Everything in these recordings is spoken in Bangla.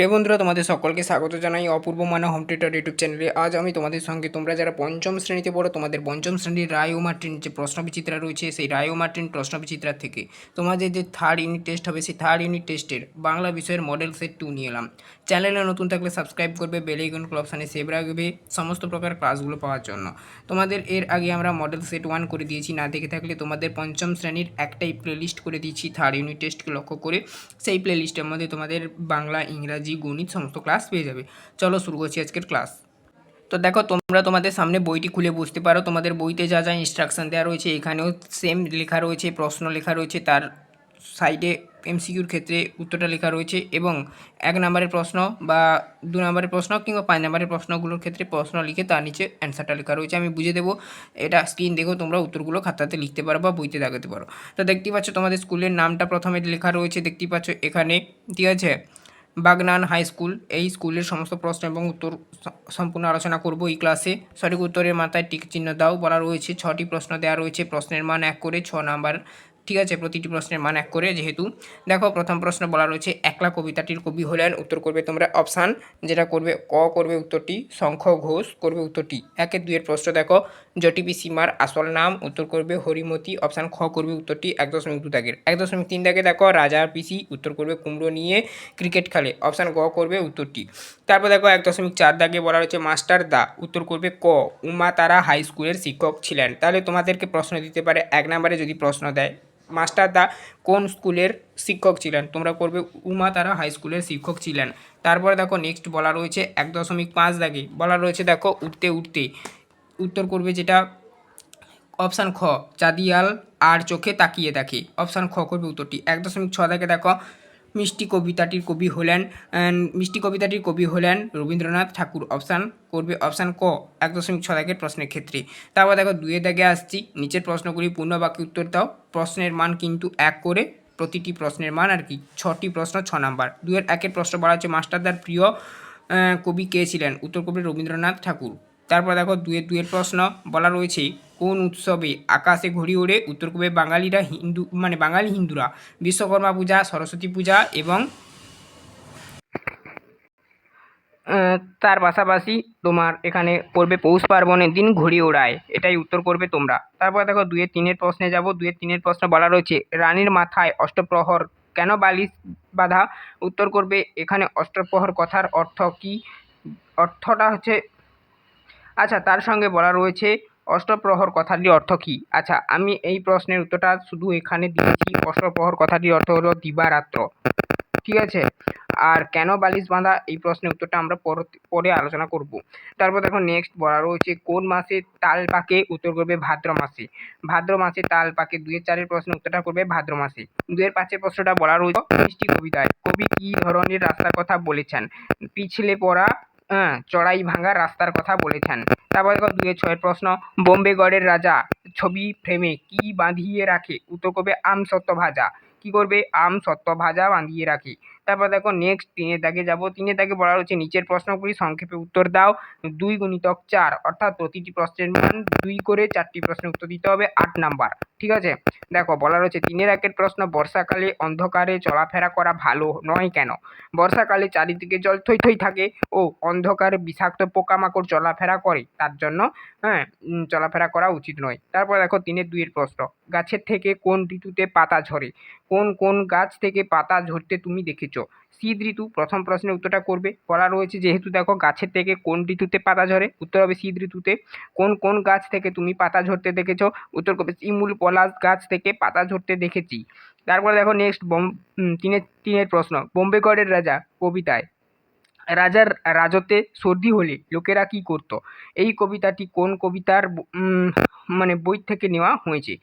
প্রিয় বন্ধুরা, তোমাদের সকলকে স্বাগত জানাই অপূর্ব মানা হোম থিয়েটার ইউটিউব চ্যানেলে। আজ আমি তোমাদের সঙ্গে তোমরা যারা পঞ্চম শ্রেণীতে পড়ো, তোমাদের পঞ্চম শ্রেণির রায় ও মার্টিন যে প্রশ্নবিচিত্রা রয়েছে, সেই রায় ও মার্টিন প্রশ্নবিচিত্রা থেকে। তোমাদের যে থার্ড ইউনিট টেস্ট হবে, সেই থার্ড ইউনিট টেস্টের বাংলা বিষয়ের মডেল সেট টু নিয়ে এলাম। চ্যানেলে নতুন থাকলে সাবস্ক্রাইব করবে বেল আইকন অপশানে সেভ রাখবে, সমস্ত প্রকার ক্লাসগুলো পাওয়ার জন্য। তোমাদের এর আগে আমরা মডেল সেট ওয়ান করে দিয়েছি, না দেখে থাকলে তোমাদের পঞ্চম শ্রেণির একটাই প্লেলিস্ট করে দিয়েছি থার্ড ইউনিট টেস্টকে লক্ষ্য করে। সেই প্লেলিস্টের মধ্যে তোমাদের বাংলা, ইংরাজি গণিত সমস্ত ক্লাস পেয়ে যাবে। চলো শুরু করছি আজকের ক্লাস তো দেখো, তোমরা তোমাদের সামনে বইটি খুলে বুঝতে পারো। তোমাদের বইতে যা যা ইনস্ট্রাকশন দেওয়া রয়েছে, এখানেও সেম লেখা রয়েছে, প্রশ্ন লেখা রয়েছে, তার সাইডে এমসিকিউর ক্ষেত্রে উত্তরটা লেখা রয়েছে এবং এক নম্বরের প্রশ্ন বা দু নম্বরের প্রশ্ন কিংবা পাঁচ নম্বরের প্রশ্নগুলোর ক্ষেত্রে প্রশ্ন লিখে তার নিচে অ্যান্সারটা লেখা রয়েছে। আমি বুঝে দেবো, এটা স্ক্রিন দেখো তোমরা উত্তরগুলো খাতাতে লিখতে পারো বা বইতে দাগাতে পারো। তো দেখতেই পাচ্ছ, তোমাদের স্কুলের নামটা প্রথমে লেখা রয়েছে। দেখতেই পাচ্ছ, এখানে ঠিক আছে? বাগনান হাই স্কুল, এই স্কুলের সমস্ত প্রশ্ন এবং উত্তর সম্পূর্ণ আলোচনা করব এই ক্লাসে। সঠিক উত্তরের মাথায় টিক চিহ্ন দাও, বলা রয়েছে, ছটি প্রশ্ন দেওয়া রয়েছে। প্রশ্নের মান এক করে ছ নাম্বার ঠিক আছে, প্রতিটি প্রশ্নের মান এক করে যেহেতু, দেখো প্রথম প্রশ্ন বলা রয়েছে, একলা কবিতাটির কবি হলেন, উত্তর করবে তোমরা অপশান যেটা করবে ক, করবে উত্তরটি শঙ্খ ঘোষ, করবে উত্তরটি একের দুইয়ের প্রশ্ন, দেখো জটিপি সীমার আসল নাম, উত্তর করবে হরিমতি অপশান খ করবে উত্তরটি এক দশমিক দু দাগের। এক দশমিক তিন দাগে দেখো রাজার পিসি, উত্তর করবে কুমড়ো নিয়ে ক্রিকেট খেলে অপশান গ করবে উত্তরটি। তারপর দেখো, এক দশমিক চার দাগে বলা রয়েছে, মাস্টার দা, উত্তর করবে ক উমা তারা হাই স্কুলের শিক্ষক ছিলেন। তাহলে তোমাদেরকে প্রশ্ন দিতে পারে, এক নম্বরে যদি প্রশ্ন দেয় মাস্টার দা কোন স্কুলের শিক্ষক ছিলেন? তোমরা করবে উমা তারা হাই স্কুলের শিক্ষক ছিলেন। তারপরে দেখো নেক্সট বলা রয়েছে এক দশমিক পাঁচ দাগে। বলা রয়েছে দেখো উঠতে উঠতে। উত্তর করবে যেটা অপশান খ, চাঁদিয়াল আর চোখে তাকিয়ে দেখে। অপশান খ করবে উত্তরটি। এক দশমিক ছ দাগে দেখো মিষ্টি কবিতাটির কবি হলেন মিষ্টি কবিতাটির কবি হলেন রবীন্দ্রনাথ ঠাকুর। অপশান করবে, অপশান ক, এক দশমিক ছ দাগের প্রশ্নের ক্ষেত্রে। তারপর দেখো দুয়ে দাগে আসছি, নিচের প্রশ্নগুলি পূর্ণ বাক্যে উত্তর দাও। প্রশ্নের মান কিন্তু এক করে প্রতিটি প্রশ্নের মান আর কি, ছটি প্রশ্ন, ছ নাম্বার। দুয়ের একের প্রশ্ন বলা হচ্ছে মাস্টারদার প্রিয় কবি কে ছিলেন? উত্তর কবি রবীন্দ্রনাথ ঠাকুর। তারপর দেখো দুয়ের দুয়ের প্রশ্ন বলা রয়েছে কোন উৎসবে আকাশে ঘুড়ি ওড়ে উত্তর করবে বাঙালিরা হিন্দু মানে বাঙালি হিন্দুরা বিশ্বকর্মা পূজা, সরস্বতী পূজা এবং তার পাশাপাশি তোমার এখানে পড়বে পৌষ পার্বণের দিন ঘুড়ি ওড়ায়। এটাই উত্তর করবে তোমরা। তারপর দেখো দুয়ের তিনের প্রশ্নে যাব। দুয়ের তিনের প্রশ্ন বলা রয়েছে, রানীর মাথায় অষ্টপ্রহর কেন বালিশ বাঁধা? উত্তর করবে, এখানে অষ্টপ্রহর কথার অর্থ কি? অর্থটা হচ্ছে আচ্ছা তার সঙ্গে বলা রয়েছে অষ্টপ্রহর কথাটির অর্থ কী? আচ্ছা আমি এই প্রশ্নের উত্তরটা শুধু এখানে দিয়েছি। অষ্টপ্রহর কথাটির অর্থ হলো দিবারাত্র। ঠিক আছে? আর কেন বালিশ বাঁধা? এই প্রশ্নের উত্তরটা আমরা পরে আলোচনা করব। তারপর দেখো নেক্সট বলা রয়েছে, কোন মাসে তাল পাকে উত্তর করবে ভাদ্র মাসে? ভাদ্র মাসে তাল পাকে দুয়ের চারের প্রশ্নের উত্তরটা করবে ভাদ্র মাসে। দুয়ের পাঁচের প্রশ্নটা বলা রয়েছে, কবিতায়। কবি কী ধরনের রাস্তার কথা বলেছেন? পিছলে পড়া চড়াই ভাঙা রাস্তার কথা বলেছেন। তারপর দেখো দুয়ে ছয়ের প্রশ্ন, বোম্বেগড়ের রাজা, ছবি ফ্রেমে কি বাঁধিয়ে রাখে? উত্তর করবে, আম সত্য ভাজা। কি করবে? আম সত্য ভাজা বাঁধিয়ে রাখে। তারপর দেখো নেক্সট তিনের দাগে যাব। তিনের দাগে বলা রয়েছে নিচের প্রশ্নগুলি সংক্ষেপে উত্তর দাও। দুই গুণিতক চার, অর্থাৎ প্রতিটি প্রশ্নের দুই করে চারটি প্রশ্নের উত্তর দিতে হবে আট নাম্বার, ঠিক আছে? দেখো বলা রয়েছে তিনের একের প্রশ্ন বর্ষাকালে অন্ধকারে চলাফেরা করা ভালো নয় কেন? বর্ষাকালে চারিদিকে জল থই থই থাকে ও অন্ধকারে বিষাক্ত পোকামাকড় চলাফেরা করে, তার জন্য হ্যাঁ চলাফেরা করা উচিত নয়। তারপর দেখো তিনের দুইয়ের প্রশ্ন, গাছের থেকে কোন ঋতুতে পাতা ঝরে? কোন কোন গাছ থেকে পাতা ঝরতে তুমি দেখেছ? শীত ঋতু প্রথম প্রশ্নের উত্তরটা করবে। বলা রয়েছে যেহেতু দেখো গাছের থেকে কোন ঋতুতে পাতা ঝরে? উত্তর হবে শীত ঋতুতে কোন কোন গাছ থেকে তুমি পাতা ঝরতে দেখেছ? উত্তর করবে ইমুল পলাশ গাছ থেকে পাতা ঝরতে দেখেছি। তারপরে দেখো নেক্সট বম তিনের তিনের প্রশ্ন। বোম্বেগড়ের রাজা কবিতায় রাজার রাজত্বে সর্দি হলে লোকেরা কি করতো? এই কবিতাটি কোন কবিতার মানে বই থেকে নেওয়া হয়েছে?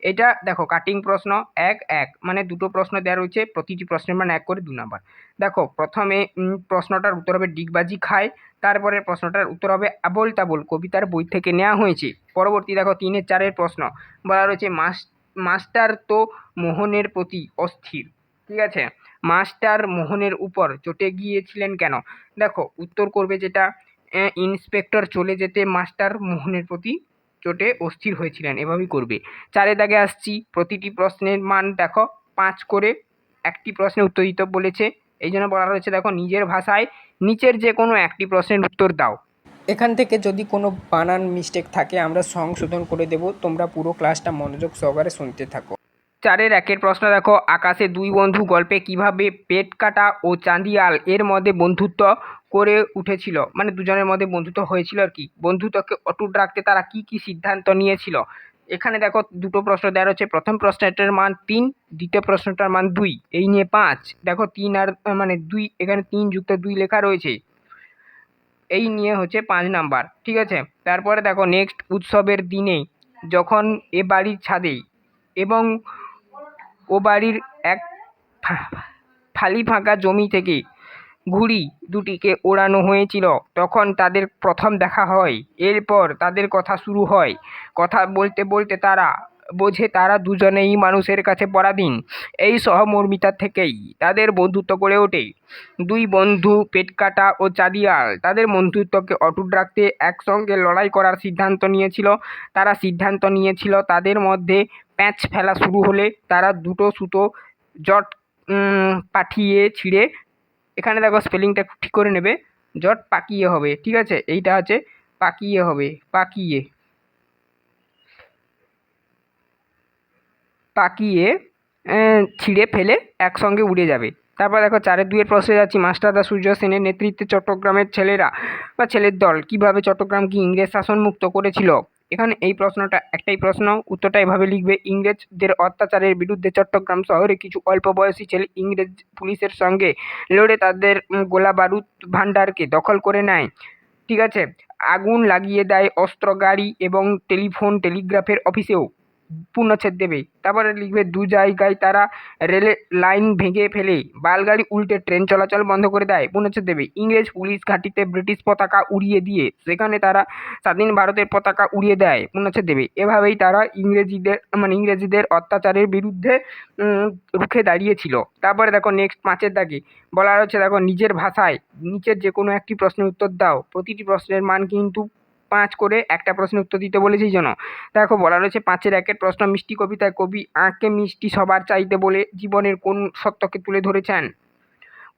এটা দেখো, কাটিং প্রশ্ন এক এক। মানে দুটো প্রশ্ন দেওয়া রয়েছে, প্রতিটি প্রশ্নের মান এক করে দু নাম্বার। দেখো, প্রথমে প্রশ্নটার উত্তর হবে ডিগবাজি খায় তারপরে প্রশ্নটার উত্তর হবে আবোল তাবোল কবিতার বই থেকে নেওয়া হয়েছে। পরবর্তী দেখো, তিনের চারের প্রশ্ন। বলা রয়েছে, মাস, মাস্টার তো মোহনের প্রতি অস্থির। ঠিক আছে? মাস্টার মোহনের উপর চটে গিয়েছিলেন কেন? দেখো, উত্তর করবে যেটা ইন্সপেক্টর চলে যেতে মাস্টার মোহনের প্রতি চোটে অস্থির হয়েছিলেন, এভাবেই করবে। চারের দাগে আসছি, প্রতিটি প্রশ্নের মান দেখো, পাঁচ করে একটি প্রশ্নের উত্তর দিতে বলেছে। এই জন্য বলা রয়েছে দেখো, নিজের ভাষায় নিচের যে কোনো একটি প্রশ্নের উত্তর দাও। এখান থেকে যদি কোনো বানান মিস্টেক থাকে, আমরা সংশোধন করে দেব। তোমরা পুরো ক্লাসটা মনোযোগ সহকারে শুনতে থাকো। চারের একের প্রশ্ন দেখো, আকাশে দুই বন্ধু গল্পে কীভাবে পেট কাটা ও চাঁদিয়াল এর মধ্যে বন্ধুত্ব করে উঠেছিল? মানে দুজনের মধ্যে বন্ধুত্ব হয়েছিল আর কি। বন্ধুত্বকে অটুট রাখতে তারা কি কি সিদ্ধান্ত নিয়েছিল? এখানে দেখো, দুটো প্রশ্ন দেওয়া রয়েছে। প্রথম প্রশ্নটার মান তিন, দ্বিতীয় প্রশ্নটার মান দুই। এই নিয়ে পাঁচ। দেখো, তিন আর মানে দুই, এখানে তিন যুক্ত দুই লেখা রয়েছে। এই নিয়ে হচ্ছে পাঁচ নাম্বার। ঠিক আছে? তারপরে দেখো নেক্সট উৎসবের দিনে যখন এ বাড়ির ছাদে এবং ও বাড়ির এক ফালি ফাঁকা জমি থেকে ঘুড়ি দুটিকে ওড়ানো হয়েছিল। তখন তাদের প্রথম দেখা হয়। এরপর তাদের কথা শুরু হয়। কথা বলতে বলতে তারা বোঝে তারা দুজনেই মানুষের কাছে পরাধীন। এই সহমর্মিতা থেকেই তাদের বন্ধুত্ব গড়ে ওঠে। দুই বন্ধু পেটকাটা ও চাঁদিয়াল। তাদের বন্ধুত্বকে অটুট রাখতে একসঙ্গে লড়াই করার সিদ্ধান্ত নিয়েছিল। তারা সিদ্ধান্ত নিয়েছিল তাদের মধ্যে প্যাঁচ ফেলা শুরু হলে তারা দুটো সুতো জট পাঠিয়ে ছিঁড়ে, এখানে দেখো স্পেলিংটা ঠিক করে নেবে, জট পাকিয়ে হবে, ঠিক আছে? এইটা আছে, পাকিয়ে হবে, পাকিয়ে। পাকিয়ে ছিঁড়ে ফেলে একসঙ্গে উড়ে যাবে। তারপর দেখো চারের দুইয়ের প্রশ্নে যাচ্ছি মাস্টারদা সূর্য সেনের নেতৃত্বে চট্টগ্রামের ছেলেরা বা ছেলের দল, কীভাবে চট্টগ্রামকে ইংরেজ শাসন মুক্ত করেছিল? এখানে এই প্রশ্নটা একটাই প্রশ্ন, উত্তরটা এভাবে লিখবে, ইংরেজদের অত্যাচারের বিরুদ্ধে চট্টগ্রাম শহরে কিছু অল্প বয়সী ছেলে ইংরেজ পুলিশের সঙ্গে লড়ে তাদের গোলা বারুদ ভাণ্ডারকে দখল করে নেয়। ঠিক আছে, আগুন লাগিয়ে দেয় অস্ত্র, গাড়ি এবং টেলিফোন, টেলিগ্রাফের অফিসেও। পূর্ণচ্ছেদ দেবে। তারপরে লিখবে, দু জায়গায় তারা রেলের লাইন ভেঙে ফেলে, বালগাড়ি উল্টে ট্রেন চলাচল বন্ধ করে দেয়। পূর্ণচ্ছেদ দেবে। ইংরেজ পুলিশ ঘাঁটিতে ব্রিটিশ পতাকা উড়িয়ে দিয়ে, সেখানে তারা স্বাধীন ভারতের পতাকা উড়িয়ে দেয়। পূর্ণচ্ছেদ দেবে। এভাবেই তারা ইংরেজিদের মানে ইংরেজিদের অত্যাচারের বিরুদ্ধে রুখে দাঁড়িয়েছিল। তারপরে দেখো নেক্সট পাঁচের দাগে বলা হচ্ছে দেখো নিজের ভাষায়, নিচের যে কোনো একটি প্রশ্নের উত্তর দাও। প্রতিটি প্রশ্নের মান কিন্তু পাঁচ করে একটা প্রশ্নের উত্তর দিতে বলেছি জন্য দেখো, বলা রয়েছে পাঁচের একের প্রশ্ন মিষ্টি কবিতায় কবি আঁকে মিষ্টি সবার চাইতে বলে জীবনের কোন সত্যকে তুলে ধরেছেন?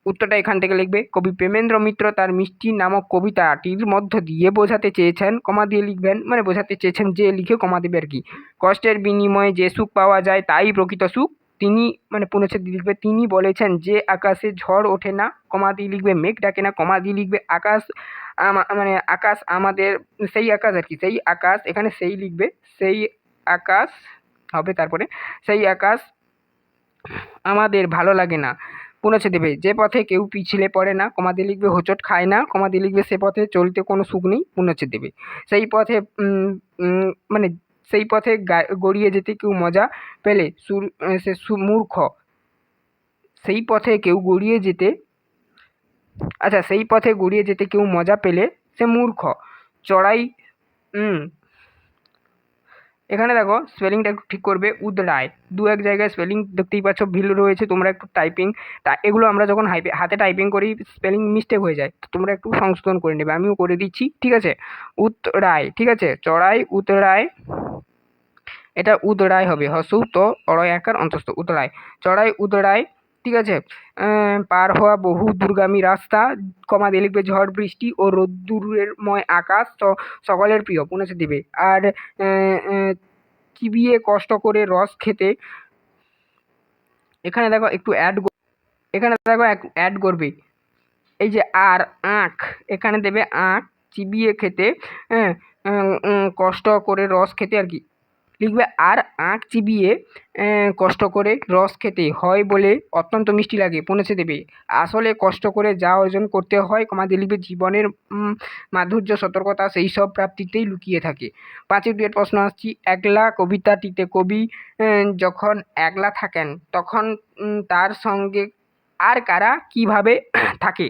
উত্তরটা এখান থেকে লিখবে, কবি প্রেমেন্দ্র মিত্র তার মিষ্টি নামক কবিতাটির মধ্য দিয়ে বোঝাতে চেয়েছেন, কমা দিয়ে লিখবেন মানে বোঝাতে চেয়েছেন যে লিখে কমা দেবে আর কি। কষ্টের বিনিময়ে যে সুখ পাওয়া যায়, তাই প্রকৃত সুখ। তিনি মানে পুনশ্চ দিয়ে লিখবে, তিনি বলেছেন যে আকাশে ঝড় ওঠে না কমা দিয়ে লিখবে, মেঘ ডাকে না কমা দিয়ে লিখবে, আকাশ মানে আকাশ আমাদের, সেই আকাশ আর কি, সেই আকাশ, এখানে সেই লিখবে, সেই আকাশ, হবে তারপরে, সেই আকাশ আমাদের ভালো লাগে না। পুনছে দেবে, যে পথে কেউ পিছলে পড়ে না কমাতে লিখবে, হোঁচট খায় না কমাতে লিখবে, সে পথে চলতে কোনো সুখ নেই পুনছে দেবে। সেই পথে মানে সেই পথে গড়িয়ে যেতে কেউ মজা পেলে সুর সে মূর্খ। সেই পথে কেউ গড়িয়ে যেতে আচ্ছা সেই পথে গড়িয়ে যেতে কেউ মজা পেলে সে মূর্খ। চড়াই এখানে দেখো স্পেলিংটা একটু ঠিক করবে উদরায় দু এক জায়গায় স্পেলিং দেখতেই পাচ্ছ, ভিল রয়েছে, তোমরা একটু টাইপিং তা এগুলো আমরা যখন হাইপে হাতে টাইপিং করি স্পেলিং মিস্টেক হয়ে যায়, তো তোমরা একটু সংশোধন করে নেবে, আমিও করে দিচ্ছি, ঠিক আছে? উতরায় ঠিক আছে? চড়াই উতরায় এটা উদরায় হবে, হসু, তো, অড়য়, একার অন্তস্থ উদড়াই চড়াই উদড়াই ঠিক আছে? পার হওয়া বহু দূরগামী রাস্তা, কমা দিয়ে লিখবে ঝড়, বৃষ্টি ও রোদ্দুরেরময় আকাশ সকলের প্রিয়, পুনেছে দিবে। আর চিবিয়ে কষ্ট করে রস খেতে, এখানে দেখো একটু অ্যাড এখানে দেখো অ্যাড করবে। এই যে আর, আখ, এখানে দেবে আখ, চিবিয়ে খেতে হ্যাঁ কষ্ট করে রস খেতে আর কি। লিখবে আর আখ চিবিয়ে কষ্ট করে রস খেতে। হয় বলে অত্যন্ত মিষ্টি লাগে পৌঁছে দেবে। আসলে কষ্ট করে যা অর্জন করতে হয়, কমাতে লিখবে জীবনের মাধুর্য, সতর্কতা সেই সব প্রাপ্তিতেই লুকিয়ে থাকে। পাঁচের দুয়ের প্রশ্ন আসছি, একলা কবিতাটিতে কবি যখন একলা থাকেন, তখন তার সঙ্গে আর কারা কীভাবে থাকে?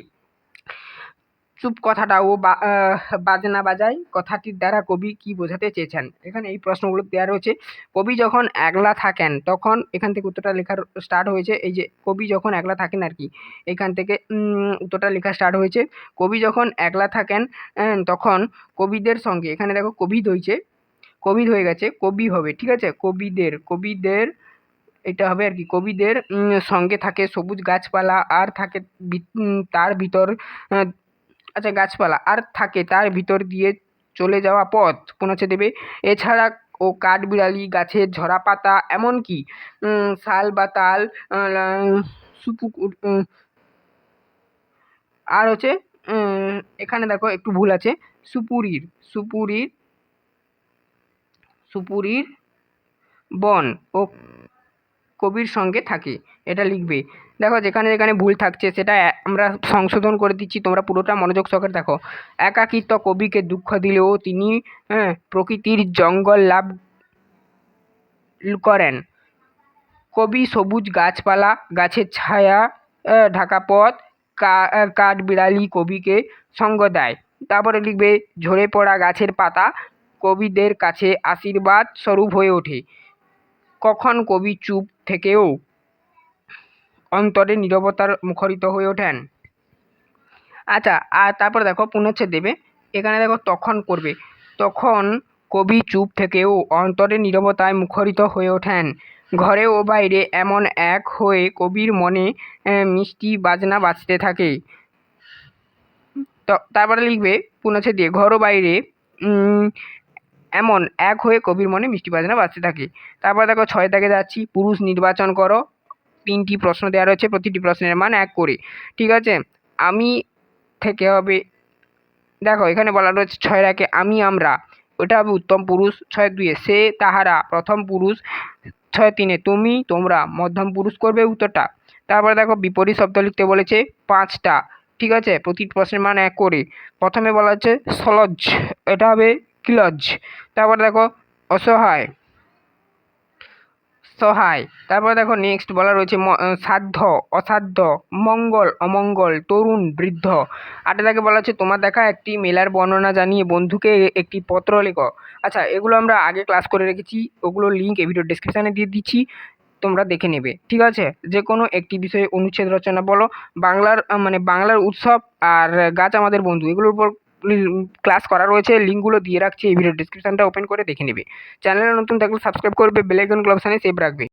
চুপ কথাটাও বা আহ, বাজনা বাজায়। কথাটির দ্বারা কবি কি বোঝাতে চেয়েছেন? এখানে এই প্রশ্নগুলো দেওয়া রয়েছে। কবি যখন একলা থাকেন তখন এখান থেকে উত্তরটা লেখার স্টার্ট হয়েছে। এই যে কবি যখন একলা থাকেন আর কি এখান থেকে উত্তরটা লেখা স্টার্ট হয়েছে। কবি যখন একলা থাকেন তখন কবিদের সঙ্গে এখানে দেখো কোভিড হয়েছে কোভিড হয়ে গেছে কবি হবে ঠিক আছে? কবিদের কবিদের এটা হবে আর কি কবিদের সঙ্গে থাকে সবুজ গাছপালা আর থাকে তার ভিতর আহ, আচ্ছা গাছপালা। আর থাকে তার ভিতর দিয়ে চলে যাওয়া পথ। হচ্ছে দেবে এছাড়া ও কাঠবিড়ালি গাছের ঝরা পাতা এমনকি শাল বা তাল সুপুকুর আর হচ্ছে এখানে দেখো একটু ভুল আছে। সুপুরির সুপুরির সুপুরির বন। ও কবির সঙ্গে থাকে এটা লিখবে। দেখো যেখানে যেখানে ভুল থাকছে সেটা আমরা সংশোধন করে দিচ্ছি তোমরা পুরোটা মনোযোগ সহকারে দেখো। একাকিত্ব কবিকে দুঃখ দিলেও তিনি হ্যাঁ, প্রকৃতির জঙ্গল লাভ করেন। কবি সবুজ গাছপালা গাছের ছায়া ঢাকা পথ কা- আহ, কাঠবিড়ালি কবিকে সঙ্গ দেয়। তারপরে লিখবে ঝরে পড়া গাছের পাতা কবিদের কাছে আশীর্বাদ স্বরূপ হয়ে ওঠে। কখন কবি চুপ থেকেও অন্তরে নীরবতার মুখরিত হয়ে ওঠেন? আচ্ছা আর তারপর দেখো পুনচ্ছেদ দেবে এখানে দেখো তখন করবে। তখন কবি চুপ থেকেও অন্তরে নীরবতায় মুখরিত হয়ে ওঠেন। ঘরে ও বাইরে এমন এক হয়ে কবির মনে মিষ্টি বাজনা বাজতে থাকে। তারপরে লিখবে পুনচ্ছেদ দিয়ে ঘর ও বাইরে এমন এক হয়ে কবির মনে মিষ্টি বাজনা বাজতে থাকে। তারপর দেখো ছয় দাগে যাচ্ছি, পুরুষ নির্বাচন করো। তিনটি প্রশ্ন দেওয়া রয়েছে, প্রতিটি প্রশ্নের মান এক করে। ঠিক আছে? আমি থেকে হবে, দেখো এখানে বলা রয়েছে ছয় রাখে আমি, আমরা। ওটা হবে উত্তম পুরুষ, ছয় দুয়ে সে, তাহারা। প্রথম পুরুষ, ছয় তিনে তুমি, তোমরা। মধ্যম পুরুষ করবে উত্তরটা। তারপরে দেখো বিপরীত শব্দ লিখতে বলেছে পাঁচটা। ঠিক আছে? প্রতি প্রশ্নের মান এক করে। প্রথমে বলা হচ্ছে সলজ। এটা হবে কিলজ তারপরে দেখো, অসহায়। সহায়। তারপরে দেখো নেক্সট বলা রয়েছে সাধ্য, অসাধ্য, মঙ্গল, অমঙ্গল, তরুণ, বৃদ্ধ। আটে তাকে বলা হচ্ছে, তোমার দেখা একটি মেলার বর্ণনা জানিয়ে বন্ধুকে একটি পত্র লেখো। আচ্ছা এগুলো আমরা আগে ক্লাস করে রেখেছি ওগুলোর লিঙ্ক এই ভিডিও ডিসক্রিপশানে দিয়ে দিচ্ছি, তোমরা দেখে নেবে। ঠিক আছে? যে কোনো একটি বিষয়ে অনুচ্ছেদ রচনা বলো, বাংলার মানে বাংলার উৎসব আর গাছ আমাদের বন্ধু, এগুলোর উপর ক্লাস করা রয়েছে লিঙ্কগুলো দিয়ে রাখছি, এই ভিডিও ডিসক্রিপশানটা ওপেন করে দেখে নেবে। চ্যানেলে নতুন থাকলে সাবস্ক্রাইব করবে বেলাইকন ক্লাবসানে সেভ রাখবে।